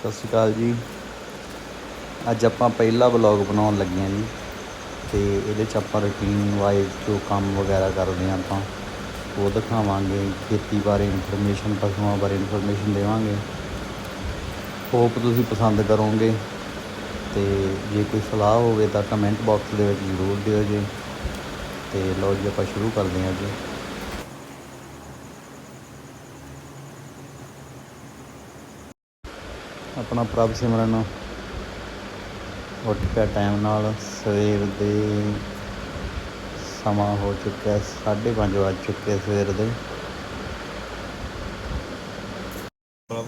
ਸਤਿ ਸ਼੍ਰੀ ਅਕਾਲ ਜੀ। ਅੱਜ ਆਪਾਂ ਪਹਿਲਾ ਵਲੌਗ ਬਣਾਉਣ ਲੱਗੇ ਹਾਂ ਜੀ। ਤੇ ਇਹਦੇ 'ਚ ਆਪਾਂ ਰੂਟੀਨ ਵਾਈਜ਼ ਜੋ ਕੰਮ ਵਗੈਰਾ ਕਰਦੇ ਹਾਂ ਆਪਾਂ, ਉਹ ਦਿਖਾਵਾਂਗੇ, ਖੇਤੀ ਬਾਰੇ ਇਨਫੋਰਮੇਸ਼ਨ ਪਸ਼ੂਆਂ ਬਾਰੇ ਇਨਫੋਰਮੇਸ਼ਨ ਦੇਵਾਂਗੇ। ਹੋਪ ਤੁਸੀਂ ਪਸੰਦ ਕਰੋਗੇ। ਤੇ ਜੇ ਕੋਈ ਸਲਾਹ ਹੋਵੇ ਤਾਂ ਕਮੈਂਟ ਬਾਕਸ ਦੇ ਵਿੱਚ ਜ਼ਰੂਰ ਦਿਓ ਜੀ। ਤੇ ਲਓ ਜੀ, ਆਪਾਂ ਸ਼ੁਰੂ ਕਰਦੇ ਹਾਂ ਜੀ। ਆਪਣਾ ਪ੍ਰਭ ਸਿਮਰਨ ਉੱਠ ਕੇ ਟਾਈਮ ਨਾਲ ਸਵੇਰ ਦੇ ਸਮਾਂ ਹੋ ਚੁੱਕਿਆ 5:30 ਵੱਜ ਚੁੱਕੇ ਸਵੇਰ ਦੇ। ਪ੍ਰਭ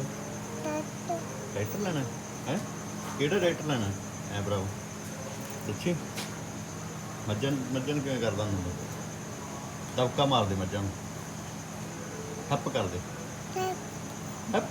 ਟਰੈਕਟਰ ਲੈਣਾ, ਹੈ? ਕਿਹੜਾ ਟਰੈਕਟਰ ਲੈਣਾ? ਐ ਪ੍ਰਭ ਦੱਸੀ ਮੱਝਾਂ ਮੱਝਾਂ ਕਿਵੇਂ ਕਰਦਾ ਹੁੰਦਾ? ਦਬਕਾ ਮਾਰ ਦੇ ਮੱਝਾਂ ਨੂੰ। ਹੱਪ ਕਰ ਦੇ। ਹੱਪ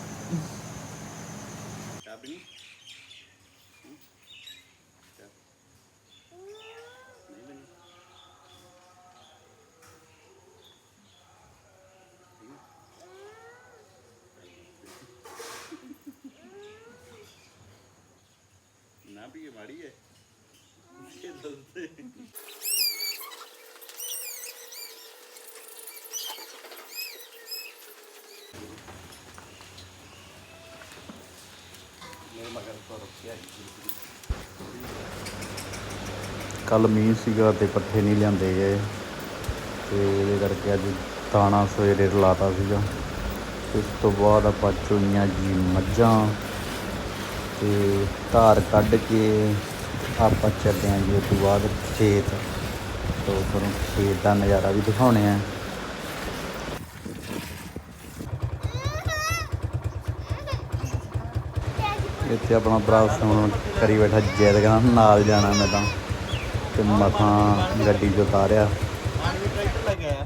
ਨਾ ਵੀ ਮਾੜੀ ਹੈ। ਇਹ ਦੱਸਦੇ। ਕੱਲ ਮੀਂਹ ਸੀਗਾ ਤੇ ਪੱਠੇ ਨਹੀਂ ਲਿਆਂਦੇ ਗਏ। ਤੇ ਇਹਦੇ ਕਰਕੇ ਅੱਜ ਦਾਣਾ ਸਵੇਰੇ ਰਲਾਤਾ ਸੀਗਾ। ਇਸ ਤੋਂ ਬਾਅਦ ਆਪਾਂ ਚੋਈਆਂ ਜੀ ਮੱਝਾਂ। ਤੇ ਧਾਰ ਕੱਢ ਕੇ ਆਪਾਂ ਚੱਲਦੇ ਆਂ ਜੀ ਉਸ ਤੋਂ ਬਾਅਦ ਖੇਤ। ਤੋਂ ਤੁਹਾਨੂੰ ਖੇਤ ਦਾ ਨਜ਼ਾਰਾ ਵੀ ਦਿਖਾਉਣੇ ਆ। ਇੱਥੇ ਆਪਣਾ ਭਰਾ ਹੁਣ ਕਰੀ ਬੈਠਾ ਜੈਦ, ਕਹਿੰਦਾ ਨਾਲ ਜਾਣਾ ਮੈਂ ਤਾਂ। ਤੇ ਮਥਾਂ ਗੱਡੀ 'ਚ ਉਤਾਰਿਆ ਟਰੈਕਟਰ ਲੈ ਕੇ ਆਇਆ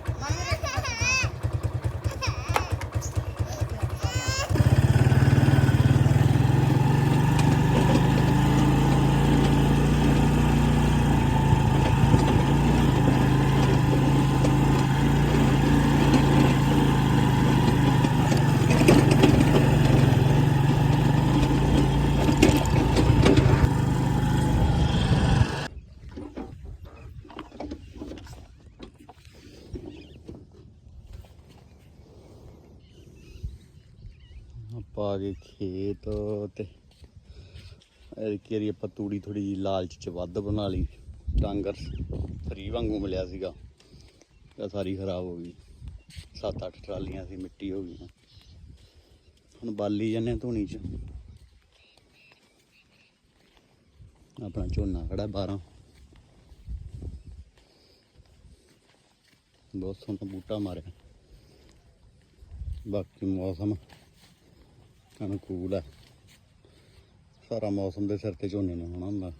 ਪਾ ਆ ਗਏ ਖੇਤ ਤੇ। ਕਿਹੜੀ ਆਪਾਂ ਤੂੜੀ ਥੋੜੀ ਜਿਹੀ ਲਾਲਚ ਚ ਵੱਧ ਬਣਾ ਲਈ। ਡਾਂਗਰ ਫਰੀ ਵਾਂਗੂ ਮਿਲਿਆ ਸੀਗਾ। ਤਾਂ ਸਾਰੀ ਖਰਾਬ ਹੋ ਗਈ। ਸੱਤ ਅੱਠ ਟਰਾਲੀਆਂ ਸੀ, ਮਿੱਟੀ ਹੋ ਗਈਆਂ। ਹੁਣ ਬਾਲੀ ਜਾਂਦੇ ਹਾਂ ਧੂਣੀ ਚ। ਆਪਣਾ ਝੋਨਾ ਖੜਾ 12 ਬਹੁਤ ਸੋਹਣਾ ਬੂਟਾ ਮਾਰਿਆ। ਬਾਕੀ ਮੌਸਮ ਅਨੁਕੂਲ ਹੈ। ਸਾਰਾ ਮੌਸਮ ਦੇ ਸਿਰ ਤੇ ਝੋਨੇ ਨੂੰ ਹੋਣਾ ਹੁੰਦਾ।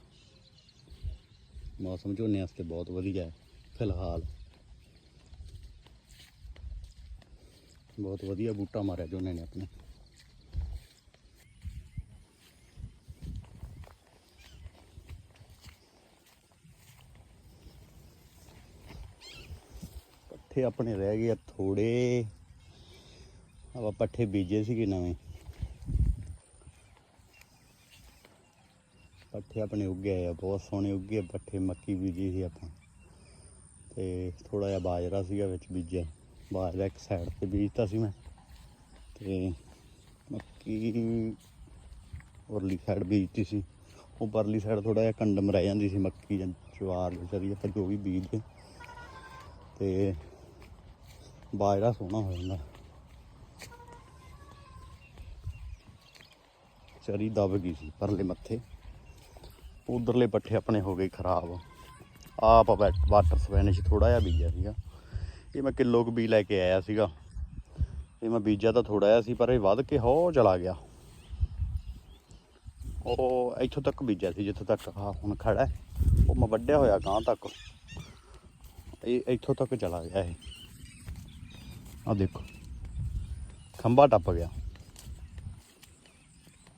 ਮੌਸਮ ਝੋਨੇ ਵਾਸਤੇ ਬਹੁਤ ਵਧੀਆ ਹੈ, ਫਿਲਹਾਲ। ਬਹੁਤ ਵਧੀਆ ਬੂਟਾ ਮਾਰਿਆ ਝੋਨੇ ਨੇ ਆਪਣੇ। ਪੱਠੇ ਆਪਣੇ ਰਹਿ ਗਏ ਆ ਥੋੜੇ ਆਪਾਂ ਪੱਠੇ ਬੀਜੇ ਸੀਗੇ ਨਵੇਂ। ਪੱਠੇ ਆਪਣੇ ਉੱਗੇ ਆ, ਬਹੁਤ ਸੋਹਣੇ ਉੱਗੇ ਆ ਪੱਠੇ, ਮੱਕੀ ਬੀਜੀ ਸੀ ਆਪਾਂ। ਤੇ ਥੋੜਾ ਜਿਹਾ ਬਾਜਰਾ ਸੀਗਾ ਵਿੱਚ ਬੀਜਿਆ, ਬਾਜਰਾ ਇੱਕ ਸਾਈਡ ਤੇ ਬੀਜਤਾ ਸੀ ਮੈਂ। ਤੇ ਮੱਕੀ ਉਰਲੀ ਸਾਈਡ ਬੀਜਤੀ ਸੀ। ਉਹ ਪਰਲੀ ਸਾਈਡ ਥੋੜਾ ਜਿਹਾ ਕੰਡਮ ਰਹਿ ਜਾਂਦੀ ਸੀ ਮੱਕੀ ਜਾਂ ਜਵਾਰ ਵਿਚਾਰੀ ਆਪਾਂ ਜੋ ਵੀ ਬੀਜਦੇ ਤੇ ਬਾਜਰਾ ਸੋਹਣਾ ਹੋ ਜਾਂਦਾ ਚਰੀ ਦਬ ਗਈ ਸੀ ਪਰਲੇ ਮੱਥੇ। ਉਧਰਲੇ ਪੱਠੇ ਆਪਣੇ ਹੋ ਗਏ ਖਰਾਬ। ਆਪ ਵਾਟਰ ਸਪੈਨਿਸ਼ ਥੋੜਾ ਜਿਹਾ ਬੀਜਿਆ ਸੀਗਾ। ਇਹ ਮੈਂ ਕਿਲੋ ਕੁ ਬੀ ਲੈ ਕੇ ਆਇਆ ਸੀਗਾ। ਇਹ ਮੈਂ ਬੀਜਿਆ ਤਾਂ ਥੋੜਾ ਜਿਹਾ ਸੀ, ਪਰ ਇਹ ਵੱਧ ਕੇ ਹੋ ਚਲਾ ਗਿਆ। ਉਹ ਇੱਥੋਂ ਤੱਕ ਬੀਜਿਆ ਸੀ, ਜਿੱਥੋਂ ਤੱਕ ਆ ਹੁਣ ਖੜਾ ਉਹ ਮੈਂ ਵੱਢਿਆ ਹੋਇਆ ਗਾਂ ਤੱਕ। ਇਹ ਇੱਥੋਂ ਤੱਕ ਚਲਾ ਗਿਆ ਇਹ। ਆ ਦੇਖੋ। ਖੰਭਾ ਟੱਪ ਗਿਆ।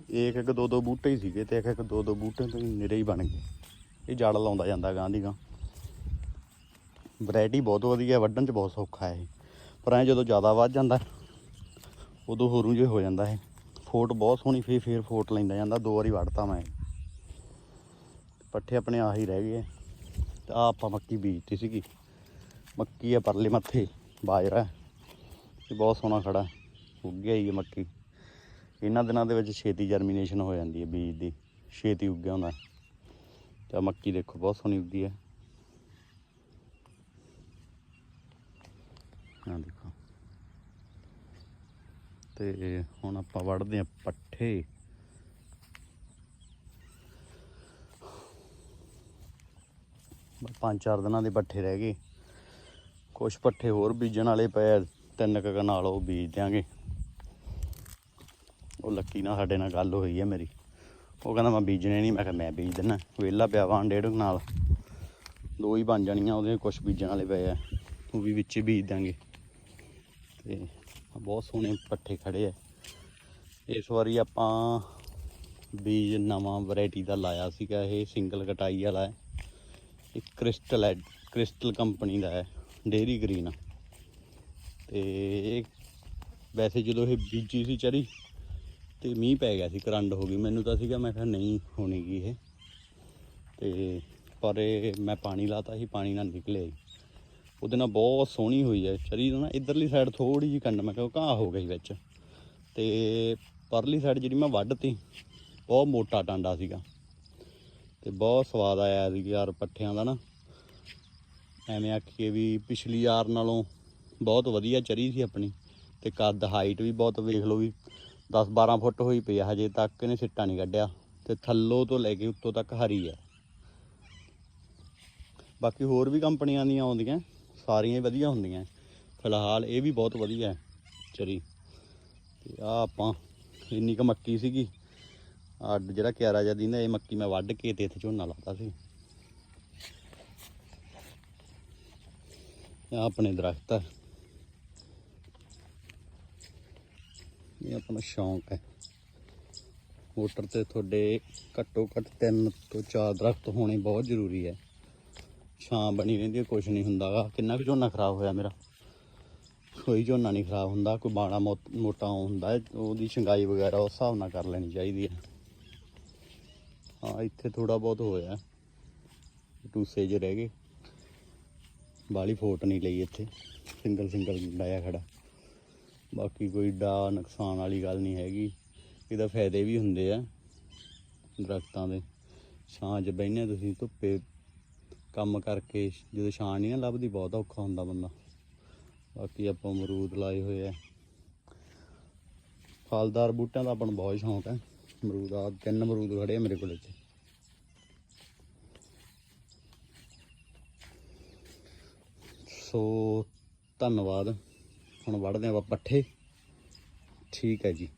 ਇੱਕ ਇੱਕ ਦੋ ਦੋ ਬੂਟੇ ਹੀ ਸੀਗੇ ਤੇ ਇੱਕ ਇੱਕ ਦੋ ਦੋ ਬੂਟੇ ਤੋਂ ਹੀ ਨਿਰੇ ਹੀ ਬਣ ਗਏ। ਇਹ ਜੜ ਲਾਉਂਦਾ ਜਾਂਦਾ ਗਾਂ ਦੀ ਗਾਂ। ਵੈਰਾਈਟੀ ਬਹੁਤ ਵਧੀਆ, ਵੱਢਣ ਚ ਬਹੁਤ ਸੌਖਾ ਹੈ ਇਹ। ਪਰ ਐ ਜਦੋਂ ਜ਼ਿਆਦਾ ਵੱਧ ਜਾਂਦਾ, ਉਦੋਂ ਹੋਰੂ ਜੇ ਹੋ ਜਾਂਦਾ ਇਹ। ਫੋਟ ਬਹੁਤ ਸੋਹਣੀ ਫੇਰ ਫੇਰ ਫੋਟ ਲੈਂਦਾ ਜਾਂਦਾ, ਦੋ ਵਾਰੀ ਵੱਢਤਾ ਮੈਂ। ਪੱਠੇ ਆਪਣੇ ਆਹੀ ਰਹਿ ਗਏ। ਤੇ ਆ ਆਪਾਂ ਮੱਕੀ ਬੀਜਤੀ ਸੀਗੀ। ਮੱਕੀ ਆ ਪਰਲੇ ਮੱਥੇ, ਬਾਜਰਾ। ਇਹ ਬਹੁਤ ਸੋਹਣਾ ਖੜਾ। ਉੱਗ ਗਿਆ ਹੀ ਇਹ ਮੱਕੀ। ਇਹਨਾਂ ਦਿਨਾਂ ਦੇ ਵਿੱਚ ਛੇਤੀ ਜਰਮੀਨੇਸ਼ਨ ਹੋ ਜਾਂਦੀ ਹੈ ਬੀਜ ਦੀ, ਛੇਤੀ ਉੱਗਿਆ ਹੁੰਦਾ। ਤਾਂ ਮੱਕੀ ਦੇਖੋ, ਬਹੁਤ ਸੋਹਣੀ ਉੱਗੀ ਹੈ। ਆ ਦੇਖੋ। ਤੇ ਹੁਣ ਆਪਾਂ ਵੜਦੇ ਆ ਪੱਠੇ। ਪੰਜ ਚਾਰ ਦਿਨਾਂ ਦੇ ਪੱਠੇ ਰਹਿ ਗਏ। ਕੁਝ ਪੱਠੇ ਹੋਰ ਬੀਜਣ ਵਾਲੇ ਪਏ ਤਿੰਨ ਕੁ ਨਾਲ ਉਹ ਬੀਜ ਦਿਆਂਗੇ। ਉਹ ਲੱਕੀ ਨਾਲ ਸਾਡੇ ਨਾਲ ਗੱਲ ਹੋਈ ਹੈ ਮੇਰੀ। ਉਹ ਕਹਿੰਦਾ ਮੈਂ ਬੀਜਣੇ ਨਹੀਂ, ਮੈਂ ਕਿਹਾ ਮੈਂ ਬੀਜ ਦਿੰਨਾ। ਵਿਹਲਾ ਪਿਆ ਵਾਂ ਡੇਢ ਨਾਲ। ਦੋ ਹੀ ਬਣ ਜਾਣੀਆਂ, ਉਹਦੇ ਕੁਝ ਬੀਜਣ ਵਾਲੇ ਪਏ ਆ। ਉਹ ਵੀ ਵਿੱਚ ਹੀ ਬੀਜ ਦਾਂਗੇ ਤੇ ਬਹੁਤ ਸੋਹਣੇ ਪੱਠੇ ਖੜੇ ਆ। ਇਸ ਵਾਰੀ ਆਪਾਂ ਬੀਜ ਨਵਾਂ ਵੈਰਾਈਟੀ ਦਾ ਲਾਇਆ ਸੀਗਾ, ਇਹ ਸਿੰਗਲ ਕਟਾਈ ਵਾਲਾ ਹੈ। ਇਹ ਕ੍ਰਿਸਟਲ ਹੈ ਕ੍ਰਿਸਟਲ ਕੰਪਨੀ ਦਾ ਹੈ ਡੇਰੀ ਗ੍ਰੀਨ ਤੇ ਵੈਸੇ ਜਦੋਂ ਇਹ ਬੀਜੀ ਸੀ ਚਰੀ ਤੇ ਮੀਂਹ ਪੈ ਗਿਆ ਸੀ ਕਰੰਡ ਹੋ ਗਈ। ਮੈਨੂੰ ਤਾਂ ਸੀਗਾ, ਮੈਂ ਕਿਹਾ ਨਹੀਂ ਹੋਣੀਗੀ ਇਹ। ਤੇ ਪਰ ਇਹ ਮੈਂ ਪਾਣੀ ਲਾਤਾ ਸੀ, ਪਾਣੀ ਨਾਲ ਨਿਕਲਿਆ ਜੀ ਉਹਦੇ ਨਾਲ ਬਹੁਤ ਸੋਹਣੀ ਹੋਈ ਹੈ ਚਰੀ ਨਾ ਇਧਰਲੀ ਸਾਈਡ ਥੋੜੀ ਜਿਹੀ ਕੰਡ, ਮੈਂ ਕਿਹਾ ਘਾਹ ਹੋ ਗਈ ਵਿੱਚ। ਤੇ ਪਰਲੀ ਸਾਈਡ ਜਿਹੜੀ ਮੈਂ ਵੱਢਤੀ, ਬਹੁਤ ਮੋਟਾ ਟਾਂਡਾ ਸੀਗਾ। ਤੇ ਬਹੁਤ ਸਵਾਦ ਆਇਆ ਸੀ ਯਾਰ ਪੱਠਿਆਂ ਦਾ ਨਾ। ਐਵੇਂ ਆਖੀਏ ਵੀ ਪਿਛਲੀ ਯਾਰ ਨਾਲੋਂ ਬਹੁਤ ਵਧੀਆ ਚਰੀ ਸੀ ਆਪਣੀ। ਤੇ ਕੱਦ ਹਾਈਟ ਵੀ ਬਹੁਤ ਵੇਖ ਲਓ ਵੀ 10 12 ਫੁੱਟ ਹੋਈ ਪਈ ਆ, ਹਜੇ ਤੱਕ ਇਹਨੇ ਸਿੱਟਾ ਨਹੀਂ ਕੱਢਿਆ ਤੇ ਥੱਲੋਂ ਤੋਂ ਲੈ ਕੇ ਉੱਤੋਂ ਤੱਕ ਹਰੀ ਹੈ ਬਾਕੀ ਹੋਰ ਵੀ ਕੰਪਨੀਆਂ ਦੀਆਂ ਆਉਂਦੀਆਂ, ਸਾਰੀਆਂ ਵਧੀਆ ਹੁੰਦੀਆਂ। ਫਿਲਹਾਲ ਇਹ ਵੀ ਬਹੁਤ ਵਧੀਆ ਹੈ, ਚਰੀ। ਤੇ ਆ ਆਪਾਂ, ਇੰਨੀ ਕ ਮੱਕੀ ਸੀਗੀ। ਆ ਜਿਹੜਾ ਕਿਆਰਾ ਜਿਹਾ ਦਿੰਦਾ, ਇਹ ਮੱਕੀ ਮੈਂ ਵੱਢ ਕੇ ਤੇ ਇੱਥੇ ਝੋਨਾ ਲਾਤਾ ਸੀ। ਇਹ ਆਪਣੇ ਦਰਖਤ ਹੈ ਇਹ ਆਪਣਾ ਸ਼ੌਂਕ ਹੈ। ਮੋਟਰ ਤੇ ਤੁਹਾਡੇ ਘੱਟੋ ਘੱਟ ਤਿੰਨ ਤੋਂ ਚਾਰ ਦਰਖਤ ਹੋਣੇ ਬਹੁਤ ਜ਼ਰੂਰੀ ਹੈ। ਛਾਂ ਬਣੀ ਰਹਿੰਦੀ ਹੈ ਕੁਝ ਨਹੀਂ ਹੁੰਦਾ ਗਾ। ਕਿੰਨਾ ਕੁ ਝੋਨਾ ਖਰਾਬ ਹੋਇਆ ਮੇਰਾ? ਕੋਈ ਝੋਨਾ ਨਹੀਂ ਖਰਾਬ ਹੁੰਦਾ, ਕੋਈ ਬਾਣਾ ਮੋ- ਮੋਟਾ ਹੁੰਦਾ ਉਹਦੀ ਛੰਗਾਈ ਵਗੈਰਾ ਉਸ ਹਿਸਾਬ ਨਾਲ ਕਰ ਲੈਣੀ ਚਾਹੀਦੀ ਹੈ। ਹਾਂ, ਇੱਥੇ ਥੋੜਾ ਬਹੁਤ ਹੋਇਆ। ਟੂਸੇ ਜਿਹੇ ਰਹਿ ਗਏ। ਬਾਲੀ ਫੋਟ ਨਹੀਂ ਲਈ ਇੱਥੇ। ਸਿੰਗਲ ਸਿੰਗਲ ਲਾਇਆ ਖੜਾ। ਬਾਕੀ ਕੋਈ ਡਾ ਨੁਕਸਾਨ ਵਾਲੀ ਗੱਲ ਨਹੀਂ ਹੈਗੀ। ਇਹਦਾ ਫਾਇਦੇ ਵੀ ਹੁੰਦੇ ਆ ਦਰਖਤਾਂ ਦੇ। ਛਾਂ 'ਚ ਬਹਿਨੇ ਤੁਸੀਂ, ਧੁੱਪੇ ਕੰਮ ਕਰਕੇ ਜਦੋਂ ਛਾਂ ਨਹੀਂ ਨਾ ਲੱਭਦੀ, ਬਹੁਤ ਔਖਾ ਹੁੰਦਾ ਬੰਦਾ। ਬਾਕੀ ਆਪਾਂ ਅਮਰੂਦ ਲਾਏ ਹੋਏ ਆ। ਫਲਦਾਰ ਬੂਟਿਆਂ ਦਾ ਆਪਾਂ ਨੂੰ ਬਹੁਤ ਸ਼ੌਂਕ ਹੈ ਅਮਰੂਦ ਆ ਤਿੰਨ ਅਮਰੂਦ ਖੜੇ ਆ ਮੇਰੇ ਕੋਲ ਇੱਥੇ ਸੋ ਧੰਨਵਾਦ। ਹੁਣ ਵੜਦੇ ਆਪਾਂ ਪੱਠੇ। ਠੀਕ ਹੈ ਜੀ।